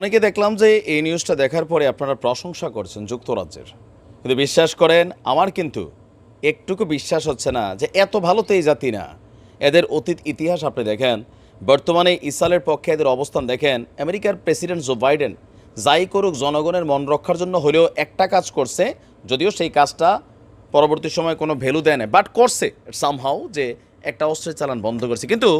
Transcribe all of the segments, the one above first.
অনেকে দেখলাম যে এই নিউজটা দেখার পরে আপনারা প্রশংসা করছেন যুক্তরাজ্যের। কিন্তু বিশ্বাস করেন, আমার কিন্তু একটুকু বিশ্বাস হচ্ছে না যে এত ভালো তো এই জাতি না। এদের অতীত ইতিহাস আপনি দেখেন, বর্তমানে ইসরায়েলের পক্ষে এদের অবস্থান দেখেন, আমেরিকার প্রেসিডেন্ট জো বাইডেন যাই করুক, জনগণের মন রক্ষার জন্য হলেও একটা কাজ করছে, যদিও সেই কাজটা পরবর্তী সময় কোনো ভ্যালু দেয় না বাট করছে সামহাও যে একটা অস্ত্রের চালান বন্ধ করছে। কিন্তু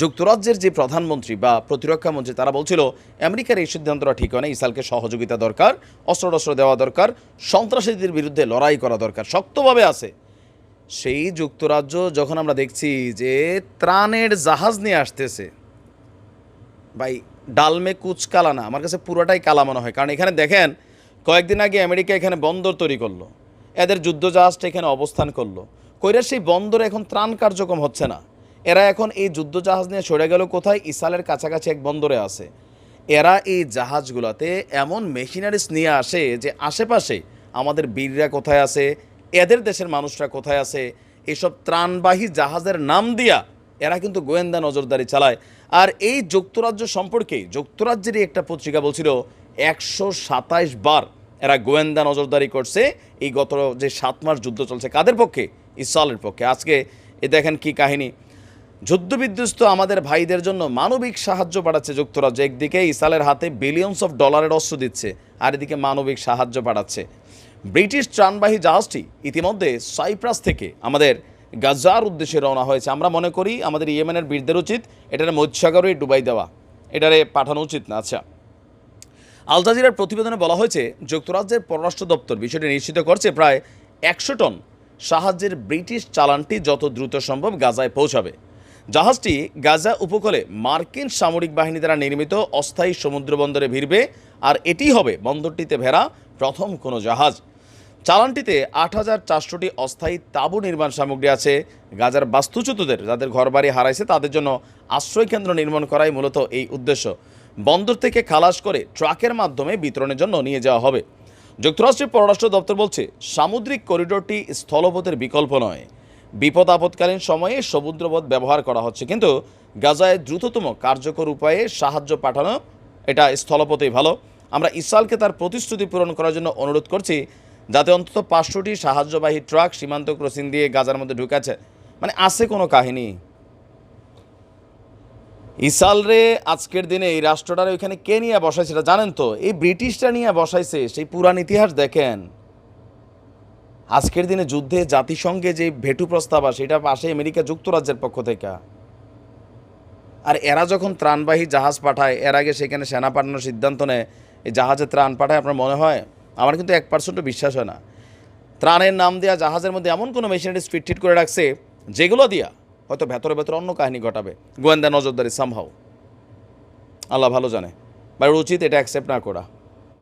যুক্তরাজ্যের যে প্রধানমন্ত্রী বা প্রতিরক্ষা মন্ত্রী, তারা বলছিল, আমেরিকার এই সিদ্ধান্তটা ঠিক হয় না, ইসরায়েলকে সহযোগিতা দরকার অস্ত্র টস্ত্র দেওয়া দরকার, সন্ত্রাসীদের বিরুদ্ধে লড়াই করা দরকার, শক্তভাবে আছে। সেই যুক্তরাজ্য যখন আমরা দেখছি যে ত্রাণের জাহাজ নিয়ে আসতেছে, ভাই, ডালমে কুচ কালা না, আমার কাছে পুরোটাই কালা মনে হয়। কারণ এখানে দেখেন, কয়েকদিন আগে আমেরিকা এখানে বন্দর তৈরি করল, এদের যুদ্ধজাহাজটা এখানে অবস্থান করল। কইরা সেই বন্দরে এখন ত্রাণ কার্যক্রম হচ্ছে না। এরা এখন এই যুদ্ধজাহাজ নিয়ে সরে গেল কোথায়? ইসালের কাছাকাছি এক বন্দরে আছে। এরা এই জাহাজগুলোতে এমন মেশিনারিজ নিয়ে আসে যে আশেপাশে আমাদের বীররা কোথায় আছে, এদের দেশের মানুষরা কোথায় আছে, এসব ত্রাণবাহী জাহাজের নাম দিয়া এরা কিন্তু গোয়েন্দা নজরদারি চালায়। আর এই যুক্তরাজ্য সম্পর্কে যুক্তরাজ্যেরই একটা পত্রিকা বলছিল, একশো সাতাইশ বার এরা গোয়েন্দা নজরদারি করছে এই গত যে সাত মাস যুদ্ধ চলছে কাদের পক্ষে? ইসরায়েলের পক্ষে। আজকে এ দেখেন কি কাহিনী। যুদ্ধবিধ্বস্ত আমাদের ভাইদের জন্য মানবিক সাহায্য পাঠাচ্ছে যুক্তরাজ্য। একদিকে ইসরায়েলের হাতে বিলিয়নস অফ ডলারের অস্ত্র দিচ্ছে, আর এদিকে মানবিক সাহায্য পাঠাচ্ছে ব্রিটিশ ত্রাণবাহী জাহাজটি ইতিমধ্যে সাইপ্রাস থেকে আমাদের গাজার উদ্দেশ্যে রওনা হয়েছে। আমরা মনে করি আমাদের ইয়েমেনের বীরদের উচিত এটার মৎস্যাগরে ডুবাই দেওয়া, এটারে পাঠানো উচিত না। আচ্ছা আল জাজিরার প্রতিবেদনে বলা হয়েছে, যুক্তরাজ্যের পররাষ্ট্র দপ্তর বিষয়টি নিশ্চিত করছে প্রায় একশো টন সাহায্যের ব্রিটিশ চালানটি যত দ্রুত সম্ভব গাজায় পৌঁছাবে। জাহাজটি গাজা উপকূলে মার্কিন সামরিক বাহিনী দ্বারা নির্মিত অস্থায়ী সমুদ্র বন্দরে ভিড়বে, আর এটি হবে বন্দরটিতে ভেড়া প্রথম কোনো জাহাজ। চালানটিতে আট হাজার চারশোটি অস্থায়ী তাঁবু নির্মাণ সামগ্রী আছে। গাজার বাস্তুচ্যুতদের যাদের ঘরবাড়ি হারাইছে, তাদের জন্য আশ্রয় কেন্দ্র নির্মাণ করাই মূলত এই উদ্দেশ্য। বন্দর থেকে খালাস করে ট্রাকের মাধ্যমে বিতরণের জন্য নিয়ে যাওয়া হবে। যুক্তরাষ্ট্রের পররাষ্ট্র দপ্তর বলছে, সামুদ্রিক করিডোরটি স্থলপথের বিকল্প নয়। বিপদ আপদকালীন সময়ে সমুদ্রপথ ব্যবহার করা হচ্ছে। কিন্তু গাজায় দ্রুততম কার্যকর উপায়ে সাহায্য পাঠানো এটা স্থলপথেই ভালো। আমরা ইসরায়েলকে তার প্রতিশ্রুতি পূরণ করার জন্য অনুরোধ করছি, যাতে অন্তত পাঁচশোটি সাহায্যবাহী ট্রাক সীমান্ত ক্রসিং দিয়ে গাজার মধ্যে ঢুকেছে। মানে আছে কোনো কাহিনী? ইসাল রে আজকের দিনে এই রাষ্ট্রটার ওইখানে কে নিয়ে বসাইছে এটা জানেন তো? এই ব্রিটিশটা নিয়ে বসাইছে, সেই পুরান ইতিহাস দেখেন। আজকের দিনে যুদ্ধে জাতিসংঘে যে ভেটু প্রস্তাব আসে, এটা আসে আমেরিকা যুক্তরাজ্যের পক্ষ থেকে। আর এরা যখন ত্রাণবাহী জাহাজ পাঠায়, এর আগে সেখানে সেনা পাঠানোর সিদ্ধান্ত নেয়, এই জাহাজে ত্রাণ পাঠায়, আপনার মনে হয়? আমার কিন্তু এক পার্সেন্টও বিশ্বাস হয় না। ত্রাণের নাম দেওয়া জাহাজের মধ্যে এমন কোনো মেশিনারি স্পিড ঠিক করে রাখছে, যেগুলো দিয়া হয়তো ভেতরে ভেতরে অন্য কাহিনী ঘটাবে। গোয়েন্দা নজরদারি সামহাও আল্লাহ ভালো জানে। বা উচিত এটা অ্যাকসেপ্ট না করা।